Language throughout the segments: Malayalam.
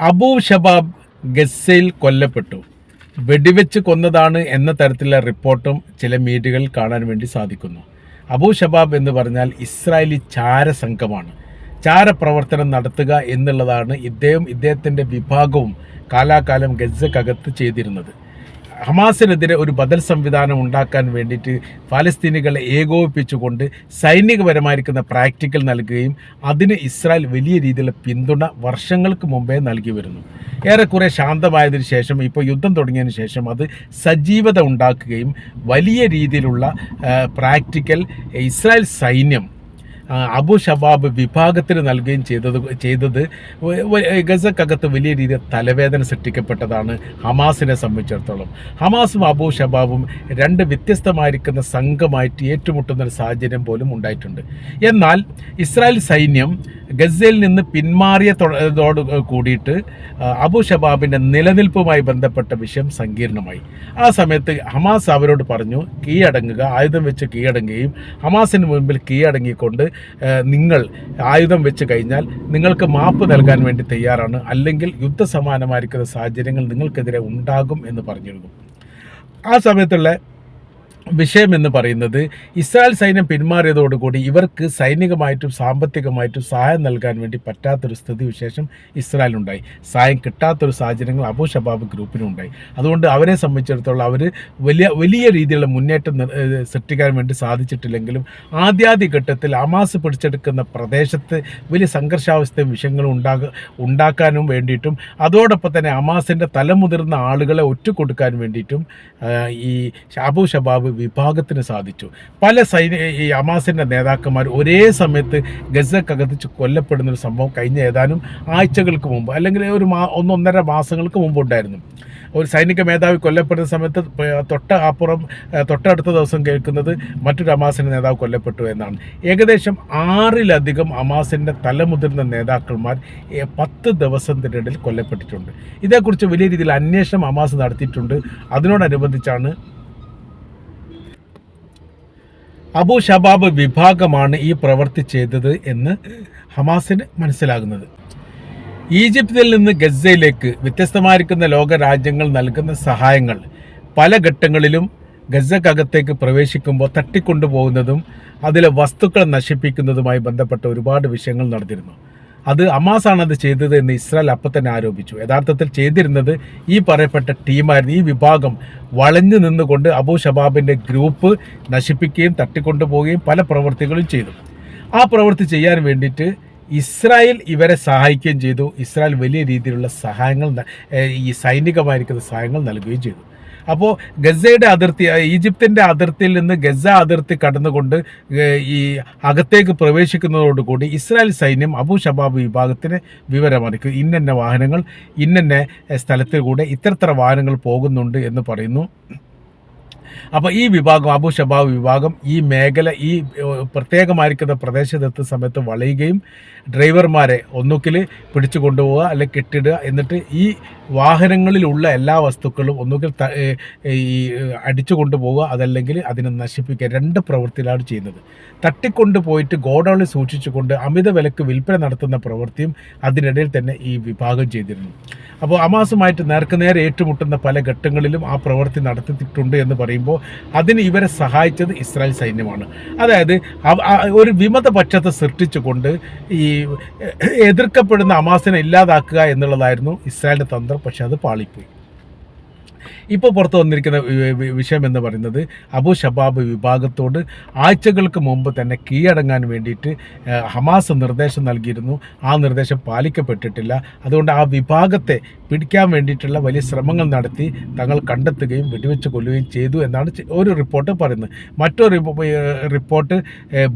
അബൂ ഷബാബ് ഗസ്സയിൽ കൊല്ലപ്പെട്ടു. വെടിവെച്ച് കൊന്നതാണ് എന്ന തരത്തിലുള്ള റിപ്പോർട്ടും ചില മീഡിയകളിൽ കാണാൻ വേണ്ടി സാധിക്കുന്നു. അബൂ ഷബാബ് എന്ന് പറഞ്ഞാൽ ഇസ്രായേലി ചാരസംഘമാണ്. ചാരപ്രവർത്തനം നടത്തുക എന്നുള്ളതാണ് ഇദ്ദേഹം ഇദ്ദേഹത്തിന്റെ വിഭാഗവും കാലാകാലം ഗസക്കകത്ത് ചെയ്തിരുന്നത്. ഹമാസിനെതിരെ ഒരു ബദൽ സംവിധാനം ഉണ്ടാക്കാൻ വേണ്ടിയിട്ട് ഫലസ്തീനികളെ ഏകോപിപ്പിച്ചുകൊണ്ട് സൈനികപരമായിരിക്കുന്ന പ്രാക്ടിക്കൽ നൽകുകയും അതിന് ഇസ്രായേൽ വലിയ രീതിയിലുള്ള പിന്തുണ വർഷങ്ങൾക്ക് മുമ്പേ നൽകി വരുന്നു. ഏറെക്കുറെ ശാന്തമായതിനു ശേഷം ഇപ്പോൾ യുദ്ധം തുടങ്ങിയതിന് ശേഷം അത് സജീവത ഉണ്ടാക്കുകയും വലിയ രീതിയിലുള്ള പ്രാക്ടിക്കൽ ഇസ്രായേൽ സൈന്യം അബു ഷബാബ് വിഭാഗത്തിന് നൽകുകയും ചെയ്തത് ചെയ്തത് ഗസക്കകത്ത് വലിയ രീതിയിൽ തലവേദന സൃഷ്ടിക്കപ്പെട്ടതാണ് ഹമാസിനെ സംബന്ധിച്ചിടത്തോളം. ഹമാസും അബു ഷബാബും രണ്ട് വ്യത്യസ്തമായിരിക്കുന്ന സംഘമായിട്ട് ഏറ്റുമുട്ടുന്ന ഒരു സാഹചര്യം പോലും ഉണ്ടായിട്ടുണ്ട്. എന്നാൽ ഇസ്രായേൽ സൈന്യം ഗസയിൽ നിന്ന് പിന്മാറിയതോട് കൂടിയിട്ട് അബു ഷബാബിന്റെ നിലനിൽപ്പുമായി ബന്ധപ്പെട്ട വിഷയം സങ്കീർണമായി. ആ സമയത്ത് ഹമാസ് അവരോട് പറഞ്ഞു കീഴടങ്ങുക ആയുധം വെച്ച് കീഴടങ്ങുകയും ഹമാസിന് മുൻപിൽ കീഴടങ്ങിക്കൊണ്ട് നിങ്ങൾ ആയുധം വെച്ച് കഴിഞ്ഞാൽ നിങ്ങൾക്ക് മാപ്പ് നൽകാൻ വേണ്ടി തയ്യാറാണ്. അല്ലെങ്കിൽ യുദ്ധസമാനമായിരിക്കുന്ന സാഹചര്യങ്ങൾ നിങ്ങൾക്കെതിരെ ഉണ്ടാകും എന്ന് പറഞ്ഞിരുന്നു. ആ സമയത്തുള്ള വിഷയം എന്ന് പറയുന്നത് ഇസ്രായേൽ സൈന്യം പിന്മാറിയതോടുകൂടി ഇവർക്ക് സൈനികമായിട്ടും സാമ്പത്തികമായിട്ടും സഹായം നൽകാൻ വേണ്ടി പറ്റാത്തൊരു സ്ഥിതി വിശേഷം ഇസ്രായേലുണ്ടായി സഹായം കിട്ടാത്തൊരു സാഹചര്യങ്ങൾ അബു ഷബാബ് ഗ്രൂപ്പിനുണ്ടായി. അതുകൊണ്ട് അവരെ സംബന്ധിച്ചിടത്തോളം അവർ വലിയ വലിയ രീതിയിലുള്ള മുന്നേറ്റം സൃഷ്ടിക്കാൻ വേണ്ടി സാധിച്ചിട്ടില്ലെങ്കിലും ആദ്യാദ്യ ഘട്ടത്തിൽ അമാസ് പിടിച്ചെടുക്കുന്ന പ്രദേശത്ത് വലിയ സംഘർഷാവസ്ഥയും വിഷയങ്ങളും ഉണ്ടാക ഉണ്ടാക്കാനും വേണ്ടിയിട്ടും അതോടൊപ്പം തന്നെ അമാസിന്റെ തലമുതിർന്ന ആളുകളെ ഒറ്റ കൊടുക്കാൻ വേണ്ടിയിട്ടും ഈ അബു ഷബാബ് വിഭാഗത്തിന് സാധിച്ചു. പല സൈനിക ഈ അമാസിന്റെ നേതാക്കന്മാർ ഒരേ സമയത്ത് ഗസക്കകത്ത് കൊല്ലപ്പെടുന്ന ഒരു സംഭവം കഴിഞ്ഞ ഏതാനും ആഴ്ചകൾക്ക് മുമ്പ് അല്ലെങ്കിൽ ഒരു മാ ഒന്നൊന്നര മാസങ്ങൾക്ക് മുമ്പ് ഉണ്ടായിരുന്നു. ഒരു സൈനിക മേധാവി കൊല്ലപ്പെടുന്ന സമയത്ത് തൊട്ട അപ്പുറം തൊട്ടടുത്ത ദിവസം കേൾക്കുന്നത് മറ്റൊരു അമാസിന്റെ നേതാവ് കൊല്ലപ്പെട്ടു എന്നാണ്. ഏകദേശം ആറിലധികം അമാസിന്റെ തലമുതിർന്ന നേതാക്കന്മാർ പത്ത് ദിവസത്തിനിടയിൽ കൊല്ലപ്പെട്ടിട്ടുണ്ട്. ഇതേക്കുറിച്ച് വലിയ രീതിയിൽ അന്വേഷണം അമാസ് നടത്തിയിട്ടുണ്ട്. അതിനോടനുബന്ധിച്ചാണ് അബു ഷബാബ് വിഭാഗമാണ് ഈ പ്രവൃത്തി ചെയ്തത് എന്ന് ഹമാസിന് മനസ്സിലാകുന്നത്. ഈജിപ്തിൽ നിന്ന് ഗസയിലേക്ക് വ്യത്യസ്തമായിരിക്കുന്ന ലോക രാജ്യങ്ങൾ നൽകുന്ന സഹായങ്ങൾ പല ഘട്ടങ്ങളിലും ഗസക്കകത്തേക്ക് പ്രവേശിക്കുമ്പോൾ തട്ടിക്കൊണ്ടുപോകുന്നതും അതിലെ വസ്തുക്കൾ നശിപ്പിക്കുന്നതുമായി ബന്ധപ്പെട്ട ഒരുപാട് വിഷയങ്ങൾ നടന്നിരുന്നു. അത് അമാസാണ് അത് ചെയ്തത് എന്ന് ഇസ്രായേൽ അപ്പം തന്നെ ആരോപിച്ചു. യഥാർത്ഥത്തിൽ ചെയ്തിരുന്നത് ഈ പറയപ്പെട്ട ടീമായിരുന്നു. ഈ വിഭാഗം വളഞ്ഞു നിന്നുകൊണ്ട് അബു ഷബാബിന്റെ ഗ്രൂപ്പ് നശിപ്പിക്കുകയും തട്ടിക്കൊണ്ടുപോവുകയും പല പ്രവൃത്തികളും ചെയ്തു. ആ പ്രവൃത്തി ചെയ്യാൻ വേണ്ടിയിട്ട് ഇസ്രായേൽ ഇവരെ സഹായിക്കുകയും ചെയ്തു. ഇസ്രായേൽ വലിയ രീതിയിലുള്ള സഹായങ്ങൾ ഈ സൈനികമായിരിക്കുന്ന സഹായങ്ങൾ നൽകുകയും ചെയ്തു. അപ്പോൾ ഗസയുടെ അതിർത്തി ഈജിപ്തിന്റെ അതിർത്തിയിൽ നിന്ന് ഗസ അതിർത്തി കടന്നുകൊണ്ട് ഈ അകത്തേക്ക് പ്രവേശിക്കുന്നതോടുകൂടി ഇസ്രായേൽ സൈന്യം അബു ഷബാബ് വിഭാഗത്തിന് വിവരമറിക്കും ഇന്നന്ന വാഹനങ്ങൾ ഇന്നന്ന സ്ഥലത്തിൽ കൂടെ ഇത്തരത്തര വാഹനങ്ങൾ പോകുന്നുണ്ട് എന്ന് പറയുന്നു. അപ്പോൾ ഈ വിഭാഗം അബു ഷബാബ് വിഭാഗം ഈ മേഖല ഈ പ്രത്യേകമായിരിക്കുന്ന പ്രദേശത്തെത്തുന്ന സമയത്ത് വളയുകയും ഡ്രൈവർമാരെ ഒന്നുകിൽ പിടിച്ചു കൊണ്ടുപോവുക അല്ലെങ്കിൽ കെട്ടിടുക എന്നിട്ട് ഈ വാഹനങ്ങളിലുള്ള എല്ലാ വസ്തുക്കളും ഒന്നുകിൽ ഈ അടിച്ചു കൊണ്ടുപോവുക അതല്ലെങ്കിൽ അതിനെ നശിപ്പിക്കുക. രണ്ട് പ്രവൃത്തിയിലാണ് ചെയ്യുന്നത്. തട്ടിക്കൊണ്ട് പോയിട്ട് ഗോഡൌണിൽ സൂക്ഷിച്ചുകൊണ്ട് അമിത വിലക്ക് വിൽപ്പന നടത്തുന്ന പ്രവൃത്തിയും അതിനിടയിൽ തന്നെ ഈ വിഭാഗം ചെയ്തിരുന്നു. അപ്പോൾ അമാസുമായിട്ട് നേർക്കുനേരെ ഏറ്റുമുട്ടുന്ന പല ഘട്ടങ്ങളിലും ആ പ്രവൃത്തി നടത്തിയിട്ടുണ്ട് എന്ന് പറയുമ്പോൾ അതിന് ഇവരെ സഹായിച്ചത് ഇസ്രായേൽ സൈന്യമാണ്. അതായത് ഒരു വിമത പക്ഷത്തെ സൃഷ്ടിച്ചുകൊണ്ട് ഈ എതിർക്കപ്പെടുന്ന അമാസിനെ ഇല്ലാതാക്കുക എന്നുള്ളതായിരുന്നു ഇസ്രായേലിന്റെ തന്ത്രം പക്ഷെ അത് പാളിപ്പോയി. ഇപ്പോൾ പുറത്തു വന്നിരിക്കുന്ന വിഷയം എന്ന് പറയുന്നത് അബു ഷബാബ് വിഭാഗത്തോട് ആഴ്ചകൾക്ക് മുമ്പ് തന്നെ കീഴടങ്ങാൻ വേണ്ടിയിട്ട് ഹമാസ് നിർദ്ദേശം നൽകിയിരുന്നു. ആ നിർദ്ദേശം പാലിക്കപ്പെട്ടിട്ടില്ല. അതുകൊണ്ട് ആ വിഭാഗത്തെ പിടിക്കാൻ വേണ്ടിയിട്ടുള്ള വലിയ ശ്രമങ്ങൾ നടത്തി തങ്ങൾ കണ്ടെത്തുകയും വെടിവെച്ച് കൊല്ലുകയും ചെയ്തു എന്നാണ് ഒരു റിപ്പോർട്ട് പറയുന്നത്. മറ്റൊരു റിപ്പോർട്ട്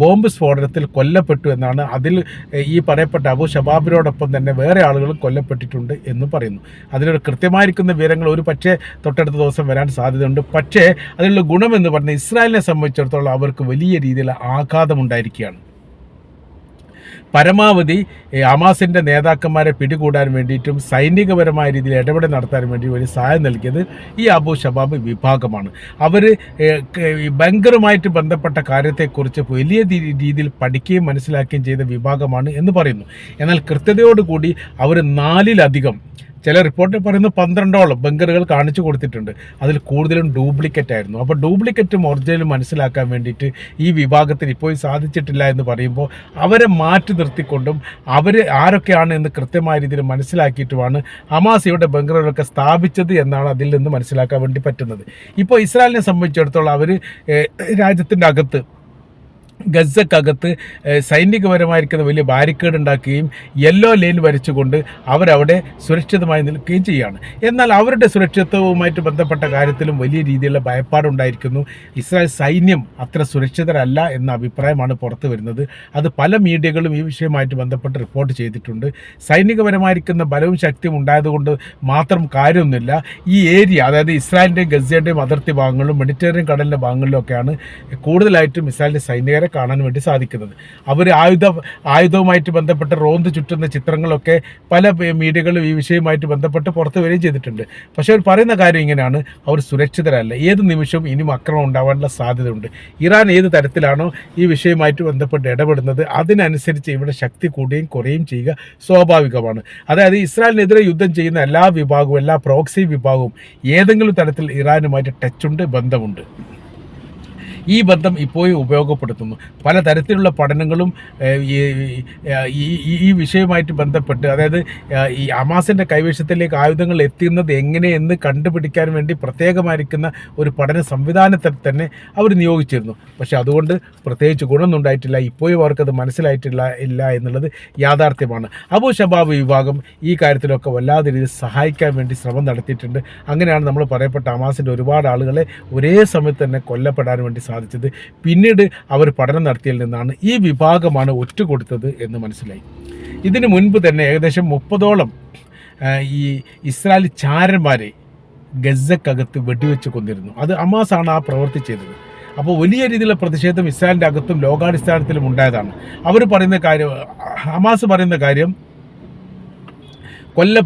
ബോംബ് സ്ഫോടനത്തിൽ കൊല്ലപ്പെട്ടു എന്നാണ് അതിൽ ഈ പറയപ്പെട്ട അബു ഷബാബിനോടൊപ്പം തന്നെ വേറെ ആളുകളും കൊല്ലപ്പെട്ടിട്ടുണ്ട് എന്ന് പറയുന്നു. അതിലൊരു കൃത്യമായിരിക്കുന്ന വിവരങ്ങൾ ഒരു പക്ഷേ തൊട്ടടുത്ത ദിവസം വരാൻ സാധ്യതയുണ്ട്. പക്ഷേ അതിനുള്ള ഗുണമെന്ന് പറഞ്ഞാൽ ഇസ്രായേലിനെ സംബന്ധിച്ചിടത്തോളം അവർക്ക് വലിയ രീതിയിൽ ആഘാതമുണ്ടായിരിക്കുകയാണ്. പരമാവധി ഹമാസിന്റെ നേതാക്കന്മാരെ പിടികൂടാൻ വേണ്ടിയിട്ടും സൈനികപരമായ രീതിയിൽ ഇടപെടൽ നടത്താൻ വേണ്ടി ഒരു സഹായം നൽകിയത് ഈ അബു ഷബാബ് വിഭാഗമാണ്. അവർ ബങ്കറുമായിട്ട് ബന്ധപ്പെട്ട കാര്യത്തെക്കുറിച്ച് വലിയ രീതിയിൽ പഠിക്കുകയും മനസ്സിലാക്കുകയും ചെയ്ത വിഭാഗമാണ് എന്ന് പറയുന്നു. എന്നാൽ കൃത്യതയോടുകൂടി അവർ നാലിലധികം ചില റിപ്പോർട്ടിൽ പറയുന്നത് പന്ത്രണ്ടോളം ബങ്കറുകൾ കാണിച്ചു കൊടുത്തിട്ടുണ്ട്. അതിൽ കൂടുതലും ഡ്യൂപ്ലിക്കറ്റ് ആയിരുന്നു. അപ്പോൾ ഡ്യൂപ്ലിക്കേറ്റും ഒറിജിനലും മനസ്സിലാക്കാൻ വേണ്ടിയിട്ട് ഈ വിഭാഗത്തിന് ഇപ്പോഴും സാധിച്ചിട്ടില്ല എന്ന് പറയുമ്പോൾ അവരെ മാറ്റി നിർത്തിക്കൊണ്ടും അവർ ആരൊക്കെയാണ് എന്ന് കൃത്യമായ രീതിയിൽ മനസ്സിലാക്കിയിട്ടുമാണ് ഹമാസ് ഇവിടെ ബങ്കറുകളൊക്കെ സ്ഥാപിച്ചത് എന്നാണ് അതിൽ നിന്ന് മനസ്സിലാക്കാൻ വേണ്ടി പറ്റുന്നത്. ഇപ്പോൾ ഇസ്രായേലിനെ സംബന്ധിച്ചിടത്തോളം അവർ രാജ്യത്തിന്റെ അകത്ത് ഗസക്കകത്ത് സൈനികപരമായിരിക്കുന്ന വലിയ ബാരിക്കേഡ് ഉണ്ടാക്കുകയും യെല്ലോ ലൈൻ വരച്ചുകൊണ്ട് അവരവിടെ സുരക്ഷിതമായി നിൽക്കുകയും ചെയ്യുകയാണ്. എന്നാൽ അവരുടെ സുരക്ഷിതവുമായിട്ട് ബന്ധപ്പെട്ട കാര്യത്തിലും വലിയ രീതിയിലുള്ള ഭയപ്പാടുണ്ടായിരിക്കുന്നു. ഇസ്രായേൽ സൈന്യം അത്ര സുരക്ഷിതരല്ല എന്ന അഭിപ്രായമാണ് പുറത്തു വരുന്നത്. അത് പല മീഡിയകളും ഈ വിഷയമായിട്ട് ബന്ധപ്പെട്ട് റിപ്പോർട്ട് ചെയ്തിട്ടുണ്ട്. സൈനികപരമായിരിക്കുന്ന ബലവും ശക്തിയും ഉണ്ടായതുകൊണ്ട് മാത്രം കാര്യമൊന്നുമില്ല. ഈ ഏരിയ അതായത് ഇസ്രായേലിന്റെയും ഗസയുടെയും അതിർത്തി ഭാഗങ്ങളിലും മെഡിറ്ററേനിയൻ കടലിന്റെ ഭാഗങ്ങളിലൊക്കെയാണ് കൂടുതലായിട്ടും ഇസ്രായേലിന്റെ സൈനികരെ കാണാൻ വേണ്ടി സാധിക്കുന്നത്. അവർ ആയുധ ആയുധവുമായിട്ട് ബന്ധപ്പെട്ട് റോന്ത് ചുറ്റുന്ന ചിത്രങ്ങളൊക്കെ പല മീഡിയകളും ഈ വിഷയവുമായിട്ട് ബന്ധപ്പെട്ട് പുറത്തു വരികയും ചെയ്തിട്ടുണ്ട്. പക്ഷേ അവർ പറയുന്ന കാര്യം ഇങ്ങനെയാണ്. അവർ സുരക്ഷിതരല്ല. ഏത് നിമിഷവും ഇനിയും അക്രമം ഉണ്ടാവാനുള്ള സാധ്യതയുണ്ട്. ഇറാൻ ഏത് തരത്തിലാണോ ഈ വിഷയവുമായിട്ട് ബന്ധപ്പെട്ട് ഇടപെടുന്നത് അതിനനുസരിച്ച് ഇവിടെ ശക്തി കൂടുകയും കുറയുകയും ചെയ്യുക സ്വാഭാവികമാണ്. അതായത് ഇസ്രായേലിനെതിരെ യുദ്ധം ചെയ്യുന്ന എല്ലാ വിഭാഗവും എല്ലാ പ്രോക്സി വിഭാഗവും ഏതെങ്കിലും തരത്തിൽ ഇറാനുമായിട്ട് ടച്ചുണ്ട് ബന്ധമുണ്ട്. ഈ ബന്ധം ഇപ്പോഴും ഉപയോഗപ്പെടുത്തുന്നു. പലതരത്തിലുള്ള പഠനങ്ങളും ഈ വിഷയവുമായിട്ട് ബന്ധപ്പെട്ട് അതായത് ഈ അമാസിന്റെ കൈവശത്തിലേക്ക് ആയുധങ്ങൾ എത്തുന്നത് എങ്ങനെയെന്ന് കണ്ടുപിടിക്കാൻ വേണ്ടി പ്രത്യേകമായിരിക്കുന്ന ഒരു പഠന സംവിധാനത്തിൽ തന്നെ അവർ നിയോഗിച്ചിരുന്നു. പക്ഷെ അതുകൊണ്ട് പ്രത്യേകിച്ച് ഗുണമൊന്നും ഉണ്ടായിട്ടില്ല. ഇപ്പോഴും അവർക്കത് മനസ്സിലായിട്ടില്ല ഇല്ല എന്നുള്ളത് യാഥാർത്ഥ്യമാണ്. അബു ഷബാബ് വിഭാഗം ഈ കാര്യത്തിലൊക്കെ വല്ലാതെ രീതിയിൽ സഹായിക്കാൻ വേണ്ടി ശ്രമം നടത്തിയിട്ടുണ്ട്. അങ്ങനെയാണ് നമ്മൾ പറയപ്പെട്ട അമാസിന്റെ ഒരുപാട് ആളുകളെ ഒരേ സമയത്ത് തന്നെ കൊല്ലപ്പെടാൻ വേണ്ടി സാധിച്ചത് പിന്നീട് അവർ പഠനം നടത്തിയതിൽ നിന്നാണ് ഈ വിഭാഗമാണ് ഒറ്റുകൊടുത്തത് എന്ന് മനസ്സിലായി. ഇതിനു മുൻപ് തന്നെ ഏകദേശം മുപ്പതോളം ഈ ഇസ്രായേലി ചാരന്മാരെ ഗസക്കകത്ത് വെടിവെച്ച് കൊന്നിരുന്നു. അത് അമാസാണ് ആ പ്രവൃത്തി ചെയ്തത്. അപ്പോൾ വലിയ രീതിയിലുള്ള പ്രതിഷേധം ഇസ്രായേലിന്റെ അകത്തും ലോകാടിസ്ഥാനത്തിലും ഉണ്ടായതാണ്. അവർ പറയുന്ന കാര്യം ഹമാസ് പറയുന്ന കാര്യം കൊല്ല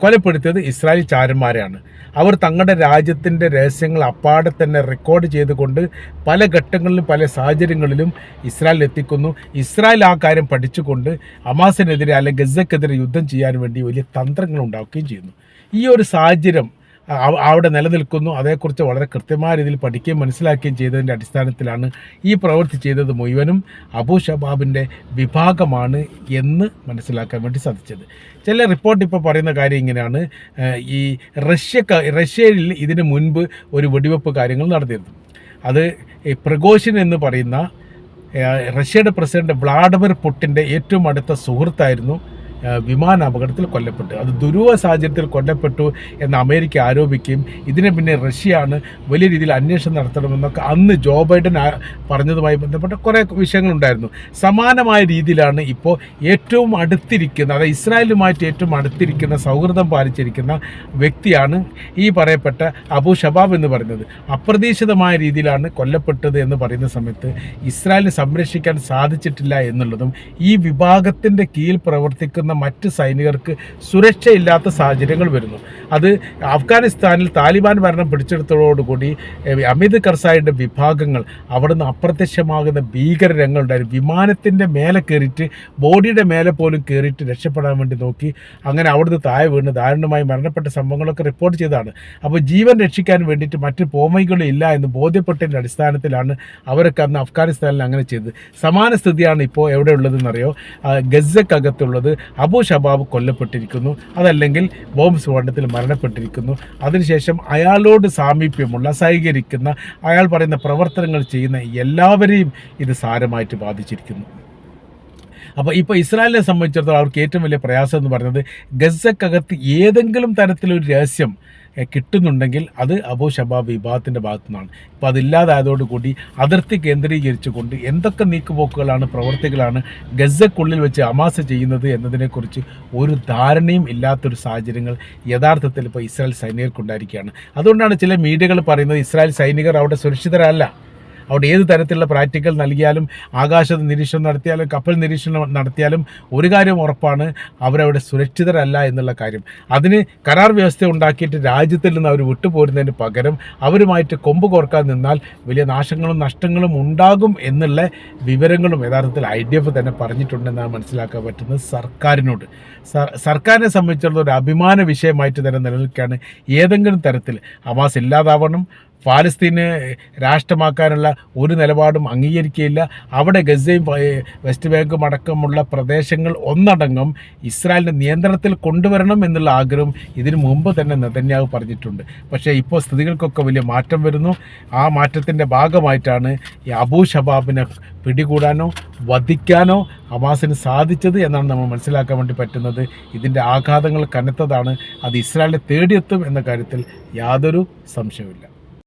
കൊലപ്പെടുത്തിയത് ഇസ്രായേൽ ചാരന്മാരെയാണ്. അവർ തങ്ങളുടെ രാജ്യത്തിന്റെ രഹസ്യങ്ങൾ അപ്പാടെ തന്നെ റെക്കോർഡ് ചെയ്തുകൊണ്ട് പല ഘട്ടങ്ങളിലും പല സാഹചര്യങ്ങളിലും ഇസ്രായേൽ എത്തിക്കുന്നു. ഇസ്രായേൽ ആ കാര്യം പഠിച്ചുകൊണ്ട് അമാസിനെതിരെ അല്ലെങ്കിൽ ഗസക്കെതിരെ യുദ്ധം ചെയ്യാൻ വേണ്ടി വലിയ തന്ത്രങ്ങൾ ഉണ്ടാക്കുകയും ചെയ്യുന്നു. ഈ ഒരു സാഹചര്യം അവിടെ നിലനിൽക്കുന്നു. അതേക്കുറിച്ച് വളരെ കൃത്യമായ രീതിയിൽ പഠിക്കുകയും മനസ്സിലാക്കുകയും ചെയ്തതിന്റെ അടിസ്ഥാനത്തിലാണ് ഈ പ്രവൃത്തി ചെയ്തത് മുഴുവനും അബു ഷബാബിന്റെ വിഭാഗമാണ് എന്ന് മനസ്സിലാക്കാൻ വേണ്ടി സാധിച്ചത്. ചില റിപ്പോർട്ട് ഇപ്പോൾ പറയുന്ന കാര്യം ഇങ്ങനെയാണ്. ഈ റഷ്യ റഷ്യയിൽ ഇതിന് മുൻപ് ഒരു വെടിവെപ്പ് കാര്യങ്ങൾ നടന്നിരുന്നു. അത് പ്രഗോഷിൻ എന്ന് പറയുന്ന റഷ്യയുടെ പ്രസിഡന്റ് വ്ളാഡിമിർ പുട്ടിന്റെ ഏറ്റവും അടുത്ത സുഹൃത്തായിരുന്നു. വിമാന അപകടത്തിൽ കൊല്ലപ്പെട്ടു. അത് ദുരൂഹ സാഹചര്യത്തിൽ കൊല്ലപ്പെട്ടു എന്ന് അമേരിക്ക ആരോപിക്കുകയും ഇതിന് പിന്നെ റഷ്യയാണ് വലിയ രീതിയിൽ അന്വേഷണം നടത്തണമെന്നൊക്കെ അന്ന് ജോ ബൈഡൻ പറഞ്ഞതുമായി ബന്ധപ്പെട്ട കുറേ വിഷയങ്ങളുണ്ടായിരുന്നു. സമാനമായ രീതിയിലാണ് ഇപ്പോൾ ഏറ്റവും അടുത്തിരിക്കുന്ന അതായത് ഇസ്രായേലുമായിട്ട് ഏറ്റവും അടുത്തിരിക്കുന്ന സൗഹൃദം പാലിച്ചിരിക്കുന്ന വ്യക്തിയാണ് ഈ പറയപ്പെട്ട അബു ഷബാബ് എന്ന് പറയുന്നത്. അപ്രതീക്ഷിതമായ രീതിയിലാണ് കൊല്ലപ്പെട്ടത് എന്ന് പറയുന്ന സമയത്ത് ഇസ്രായേലിനെ സംരക്ഷിക്കാൻ സാധിച്ചിട്ടില്ല എന്നുള്ളതും ഈ വിഭാഗത്തിന്റെ കീഴിൽ പ്രവർത്തിക്കുന്ന മറ്റ് സൈനികർക്ക് സുരക്ഷയില്ലാത്ത സാഹചര്യങ്ങൾ വരുന്നു. അത് അഫ്ഗാനിസ്ഥാനിൽ താലിബാൻ ഭരണം പിടിച്ചെടുത്തതോടുകൂടി അമിത് കർസായിയുടെ വിഭാഗങ്ങൾ അവിടുന്ന് അപ്രത്യക്ഷമാകുന്ന ഭീകര രംഗങ്ങളുണ്ടായിരുന്നു വിമാനത്തിന്റെ മേലെ കയറിയിട്ട് ബോഡിയുടെ മേലെ പോലും കയറിയിട്ട് രക്ഷപ്പെടാൻ വേണ്ടി നോക്കി അങ്ങനെ അവിടുന്ന് താഴെ വീണ് ദാരുണമായി മരണപ്പെട്ട സംഭവങ്ങളൊക്കെ റിപ്പോർട്ട് ചെയ്തതാണ്. അപ്പോൾ ജീവൻ രക്ഷിക്കാൻ വേണ്ടിയിട്ട് മറ്റ് പോമൈകളില്ല എന്ന് ബോധ്യപ്പെട്ടതിന്റെ അടിസ്ഥാനത്തിലാണ് അവരൊക്കെ അന്ന് അഫ്ഗാനിസ്ഥാനിൽ അങ്ങനെ ചെയ്തത്. സമാന സ്ഥിതിയാണ് ഇപ്പോൾ എവിടെ ഉള്ളതെന്നറിയോ? ഗസക്കകത്തുള്ളത് അബു ഷബാബ് കൊല്ലപ്പെട്ടിരിക്കുന്നു. അതല്ലെങ്കിൽ ബോംബ് സ്ഫോടനത്തിൽ മരണപ്പെട്ടിരിക്കുന്നു. അതിനുശേഷം അയാളോട് സാമീപ്യമുള്ള സഹകരിക്കുന്ന അയാൾ പറയുന്ന പ്രവർത്തനങ്ങൾ ചെയ്യുന്ന എല്ലാവരെയും ഇത് സാരമായിട്ട് ബാധിച്ചിരിക്കുന്നു. അപ്പോൾ ഇപ്പോൾ ഇസ്രായേലിനെ സംബന്ധിച്ചിടത്തോളം അവർക്ക് ഏറ്റവും വലിയ പ്രയാസം എന്ന് പറയുന്നത് ഗസക്കകത്ത് ഏതെങ്കിലും തരത്തിലൊരു രഹസ്യം കിട്ടുന്നുണ്ടെങ്കിൽ അത് അബോ ഷബാബ് വിഭാഗത്തിന്റെ ഭാഗത്തു നിന്നാണ് ഇപ്പോൾ അതില്ലാതായതോടുകൂടി അതിർത്തി കേന്ദ്രീകരിച്ചുകൊണ്ട് എന്തൊക്കെ നീക്കുപോക്കുകളാണ് പ്രവർത്തികളാണ് ഗസക്കുള്ളിൽ വെച്ച് അമാസ ചെയ്യുന്നത് എന്നതിനെക്കുറിച്ച് ഒരു ധാരണയും ഇല്ലാത്തൊരു സാഹചര്യങ്ങൾ യഥാർത്ഥത്തിൽ ഇപ്പോൾ ഇസ്രായേൽ സൈനികർക്കുണ്ടായിരിക്കുകയാണ്. അതുകൊണ്ടാണ് ചില മീഡിയകൾ പറയുന്നത് ഇസ്രായേൽ സൈനികർ അവിടെ സുരക്ഷിതരല്ല. അവിടെ ഏത് തരത്തിലുള്ള പ്രാക്ടിക്കൽ നൽകിയാലും ആകാശ നിരീക്ഷണം നടത്തിയാലും കപ്പൽ നിരീക്ഷണം നടത്തിയാലും ഒരു കാര്യം ഉറപ്പാണ് അവരവിടെ സുരക്ഷിതരല്ല എന്നുള്ള കാര്യം. അതിന് കരാർ വ്യവസ്ഥ ഉണ്ടാക്കിയിട്ട് രാജ്യത്തിൽ നിന്ന് അവർ വിട്ടുപോരുന്നതിന് പകരം അവരുമായിട്ട് കൊമ്പ് കോർക്കാൻ നിന്നാൽ വലിയ നാശങ്ങളും നഷ്ടങ്ങളും ഉണ്ടാകും എന്നുള്ള വിവരങ്ങളും യഥാർത്ഥത്തിൽ ഐ ഡി എഫ് തന്നെ പറഞ്ഞിട്ടുണ്ടെന്നാണ് മനസ്സിലാക്കാൻ പറ്റുന്നത് സർക്കാരിനോട്. സർ- സർക്കാരിനെ സംബന്ധിച്ചുള്ള ഒരു അഭിമാന വിഷയമായിട്ട് തന്നെ നിലനിൽക്കുകയാണ്. ഏതെങ്കിലും തരത്തിൽ ഹമാസ് ഇല്ലാതാവണം പാലസ്തീന് രാഷ്ട്രമാക്കാനുള്ള ഒരു നിലപാടും അംഗീകരിക്കുകയില്ല. അവിടെ ഗസയും വെസ്റ്റ് ബാങ്കും അടക്കമുള്ള പ്രദേശങ്ങൾ ഒന്നടങ്കം ഇസ്രായേലിന്റെ നിയന്ത്രണത്തിൽ കൊണ്ടുവരണം എന്നുള്ള ആഗ്രഹം ഇതിനു മുമ്പ് തന്നെ നെതന്യാഹു പറഞ്ഞിട്ടുണ്ട്. പക്ഷേ ഇപ്പോൾ സ്ഥിതികൾക്കൊക്കെ വലിയ മാറ്റം വരുന്നു. ആ മാറ്റത്തിന്റെ ഭാഗമായിട്ടാണ് ഈ അബൂ ഷബാബിനെ പിടികൂടാനോ വധിക്കാനോ ഹമാസിന് സാധിച്ചത് എന്നാണ് നമ്മൾ മനസ്സിലാക്കാൻ വേണ്ടി പറ്റുന്നത്. ഇതിന്റെ ആഘാതങ്ങൾ കനത്തതാണ്. അത് ഇസ്രായേലിനെ തേടിയെത്തും എന്ന കാര്യത്തിൽ യാതൊരു സംശയവുമില്ല.